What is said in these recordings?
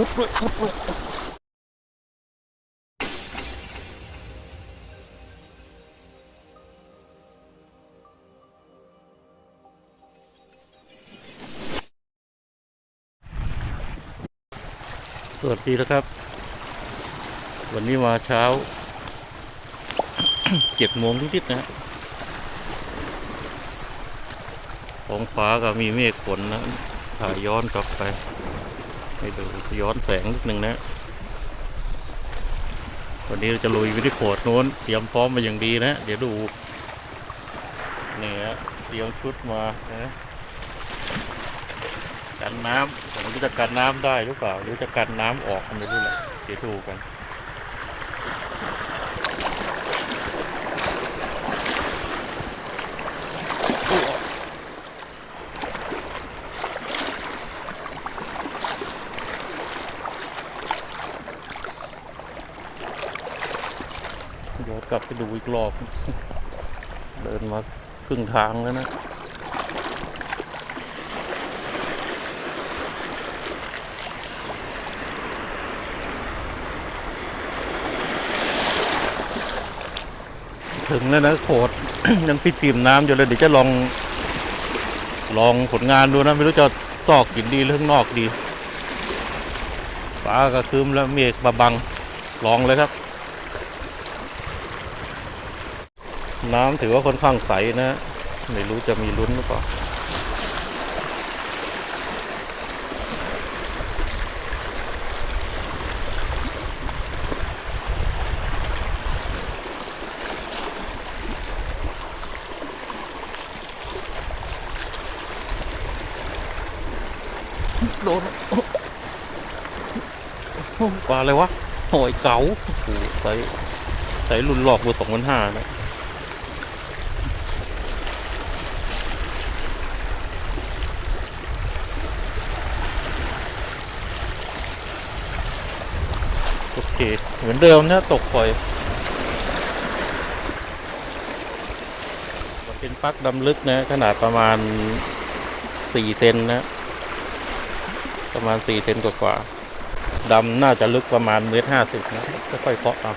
มุดด้วยมุดด้วยสวัสดีนะครับ วันนี้มาเช้าเจ็ดโมงนิดๆนะฮะท้องฟ้าก็มีเมฆฝนนะถ่ายย้อนกลับไป ให้ดูย้อนแสงนิดนึงนะวันนี้เราจะลุยวิธีโขดโน้น เตรียมพร้อมมาอย่างดีนะ เดี๋ยวดูเนี่ยเตรียมชุดมานะกันน้ำผมจะกันน้ำได้หรือเปล่า หรือจะกันน้ำออกไม่รู้แหละเดี๋ยวดูกัน เดี๋ยวกลับไปดูอีกรอบ เดินมาครึ่งทางแล้วนะถึงแล้วนะโขดยังปิดปิ่มน้ำอยู่เลยเดี๋ยวจะลอง ลองผลงานดูนะ ไม่รู้จะซอกกินดีหรือข้างนอกดีฟ้าก็คืมแล้วเมฆมาบังลองเลยครับ น้ำถือว่าค่อนข้างใสนะ ไม่รู้จะมีลุ้นหรือเปล่าโดนปลาอะไรวะหอยเก๋าโอ้โหใสใสรุ่นหลอกเบอร์สองพันห้านะ เคเหมือนเดิมนะตกปล่อยเป็นปลั๊กดำลึกนะ ขนาดประมาณสี่เซนนะ ประมาณสี่เซนกว่าๆดำน่าจะลึกประมาณเมตรห้าสิบนะค่อยๆเคาะเอา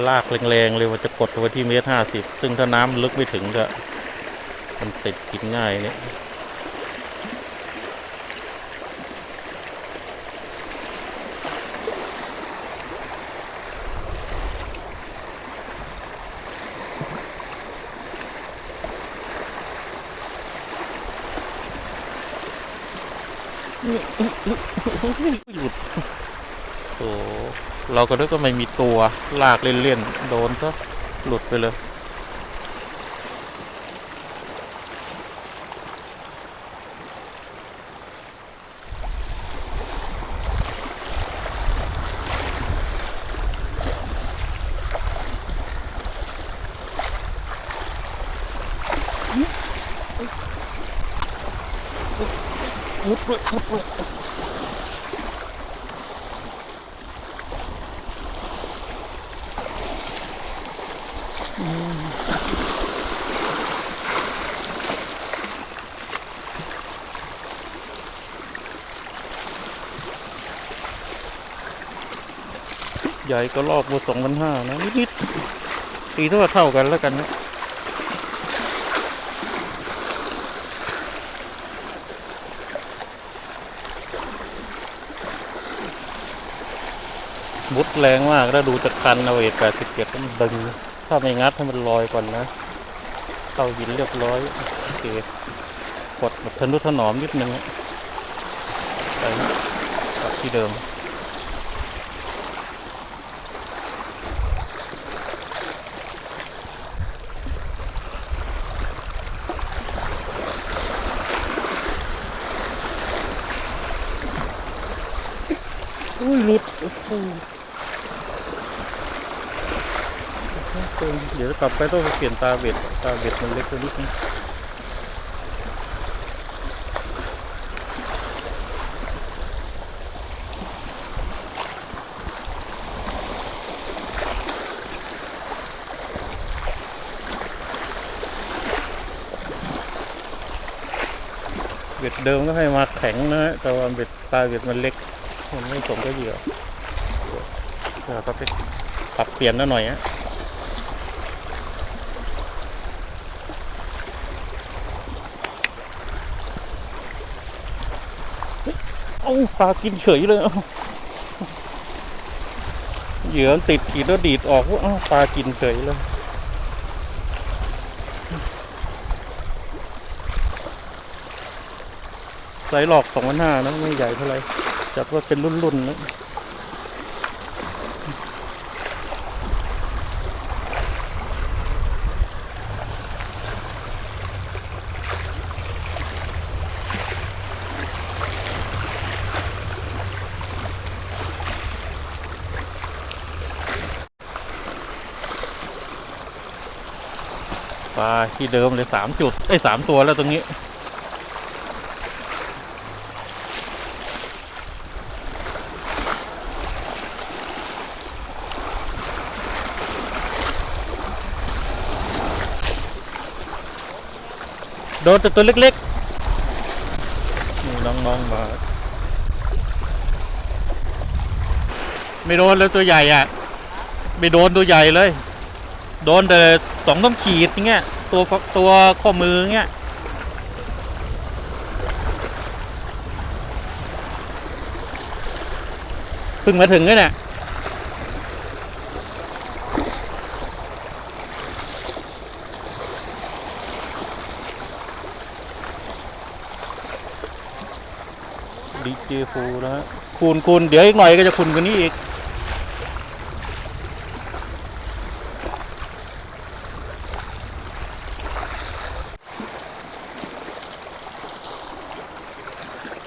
าลากแรงๆเลยมันจะกดไว้ที่เมตรห้าสิบซึ่งถ้าน้ำลึกไม่ถึงก็มันติดกินง่ายเนี่ยหลุดโอ้ เราก็นึกว่าไม่มีตัวลากเล่นๆโดนซะหลุดไปเลย มุดด้วยมุดด้วย ใหญ่ก็รอบเบอร์สองพันห้านะนิดๆตีเท่าเท่ากันแล้วกันนะมุดแรงมากแล้วดูจากคันเอาเอกแปดสิบเจ็ดมันดึง ถ้าไม่งัดให้มันลอยก่อนนะเข้าหินเรียบร้อยโอเคกดแบบทะนุถนอมนิดนึงไปกลับที่เดิม อุ้ยมิดเดี๋ยวกลับไปต้องเปลี่ยนตาเบ็ดตาเบ็ดมันเล็กกว่านิดนึงเบ็ดเดิมก็ให้มาแข็งนะแต่ว่าเบ็ดตาเบ็ดมันเล็ก มันไม่สมก็เหยื่อเราก็ไปปรับเปลี่ยนนิดหน่อยฮะเฮ้ยเอ้าปลากินเฉยเลยเอ้าเหยื่อมันติดขีดแล้วดีดออกว่าเอ้าปลากินเฉยเลยไซส์หลอกสองพันห้านะไม่ใหญ่เท่าไหร่ จัดว่าเป็นรุ่นๆนะปลาที่เดิมเลยสามจุดไอ้สามตัวแล้วตรงนี้ ดนแต่ตัวเล็กๆนี่น้องๆมาไม่โดนเลยตัวใหญ่อะไม่โดนตัวใหญ่เลย โดนแต่สองต้มขีดอย่างเงี้ย ตัวตัวข้อมืออย่างเงี้ยเพิ่งมาถึงเนี่ย ดีเจฟูนะฮะคูณคูณเดี๋ยวอีกหน่อยก็จะคูณกว่านี้อีก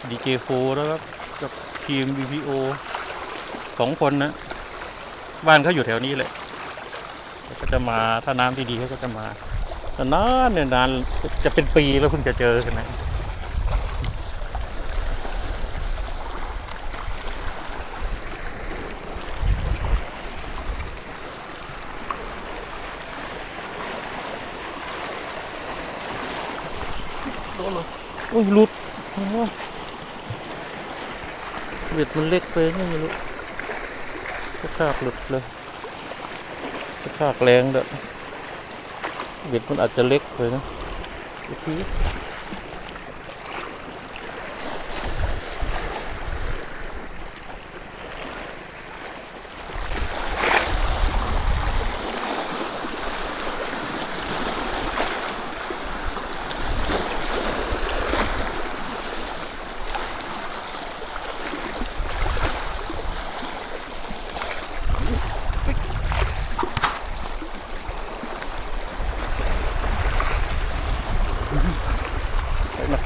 ดีเจฟูนะครับกับทีม BPO สองคนนะ บ้านเขาอยู่แถวนี้เลยก็จะมาถ้าน้ำดีๆเขาก็จะมาแต่นานเนี่ยนานจะเป็นปีแล้วเพิ่งจะเจอกันนะ เหรอโอ้ยหลุดโอ้ยเบ็ดมันเล็กไปไงไม่รู้กระชากหลุดเลยกระชากแรงเด้อเบ็ดมันอาจจะเล็กไปนะโอเค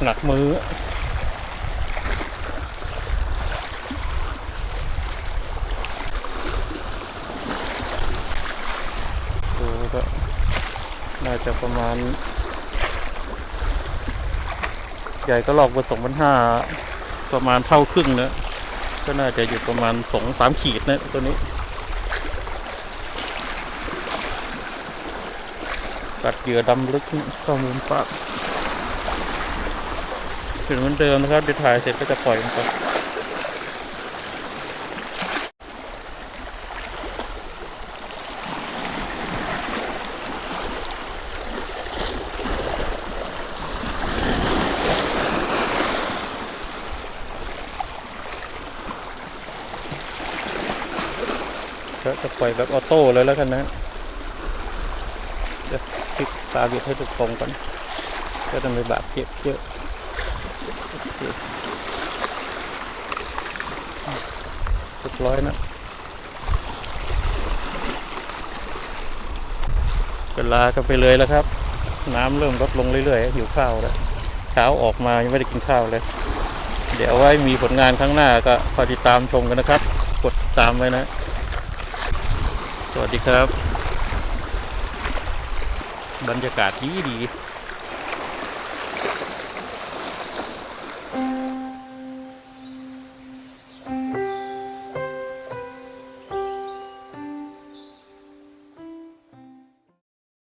หนักมือดูก็น่าจะประมาณ ใหญ่ก็หลอกไปสองพันห้าประมาณเท่าครึ่งนะก็น่าจะอยู่ประมาณสองสามขีดนะตัวนี้ตัดเหยื่อดำลึกเข้ามุมปาก เป็นเหมือนเดิมนะครับเดี๋ยวถ่ายเสร็จก็จะปล่อยมันไปก็จะปล่อยแบบออโต้เลยแล้วกันนะเดี๋ยวคลิกตาเบียดให้ถูกตรงก่อนก็จะไม่บาดเจ็บเยอะโอเค เรียบร้อยนะเวลาก็ไปเลยแล้วครับ น้ำเริ่มลดลงเรื่อยๆหิวข้าวแล้วเช้าออกมายังไม่ได้กินข้าวเลย เดี๋ยวไว้มีผลงานครั้งหน้าก็คอยติดตามชมกันนะครับ กดตามไว้นะ สวัสดีครับ บรรยากาศดีดี